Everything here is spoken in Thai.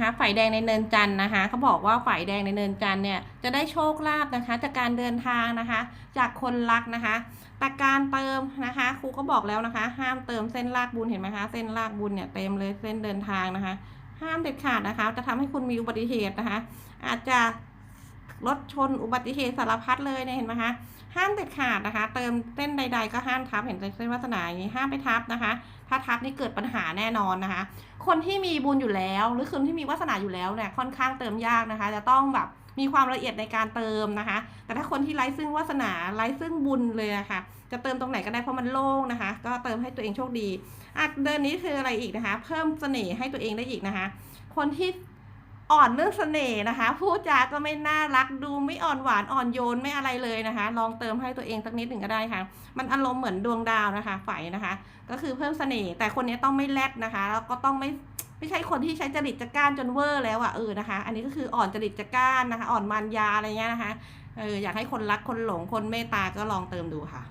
นะคะ ฝ่ายแดงในเนินจันทร์นะคะเขาบอกว่าฝ่ายแดงในเนินจันทร์เนี่ยจะได้โชคลาภนะคะ จากการเดินทางนะคะ จากคนรักนะคะ แต่การเติมนะคะครูก็บอกแล้วนะคะ ห้ามเติมเส้นลากบุญเห็นไหมคะเส้นลากบุญเนี่ยเต็มเลยเส้นเดินทางนะคะ ห้ามเด็ดขาดนะคะ จะทำให้คุณมีอุบัติเหตุนะคะ อาจจะ รถชนอุบัติเหตุสารพัดเลยเนี่ยเห็นไหมคะห้ามเด็ดขาดนะคะ เติมเส้นใด ๆ ก็ห้ามทับเห็นเส้นวาสนาอย่างนี้ห้ามไปทับนะคะ ถ้าทับนี่เกิดปัญหาแน่นอนนะคะ คนที่มีบุญอยู่แล้ว หรือคนที่มีวาสนาอยู่แล้วเนี่ยค่อนข้างเติมยากนะคะ จะต้องแบบมีความละเอียดในการเติมนะคะ แต่ถ้าคนที่ไร้ซึ่งวาสนาไร้ซึ่งบุญเลยอะค่ะ จะเติมตรงไหนก็ได้เพราะมันโล่งนะคะ ก็เติมให้ตัวเองโชคดีอะเดินนี้คืออะไรอีกนะคะ เพิ่มเสน่ห์ให้ตัวเองได้อีกนะคะ คนที่ อ่อนเรื่องเสน่ห์นะคะ พูดจาก็ไม่น่ารักดูไม่อ่อนหวานอ่อนโยนไม่อะไรเลยนะคะ ลองเติมให้ตัวเองสักนิดหนึ่งก็ได้ค่ะ มันอารมณ์เหมือนดวงดาวนะคะไฝนะคะ ก็คือเพิ่มเสน่ห์แต่คนนี้ต้องไม่แรดนะคะ แล้วก็ต้องไม่ไม่ใช่คนที่ใช้จริตจักร้านจนเวอร์แล้วอะเออนะคะ อันนี้ก็คืออ่อนจริตจักร้านนะคะ อ่อนมันยาอะไรเงี้ยนะคะเอออยากให้คนรักคนหลงคนเมตตาก็ลองเติมดูค่ะ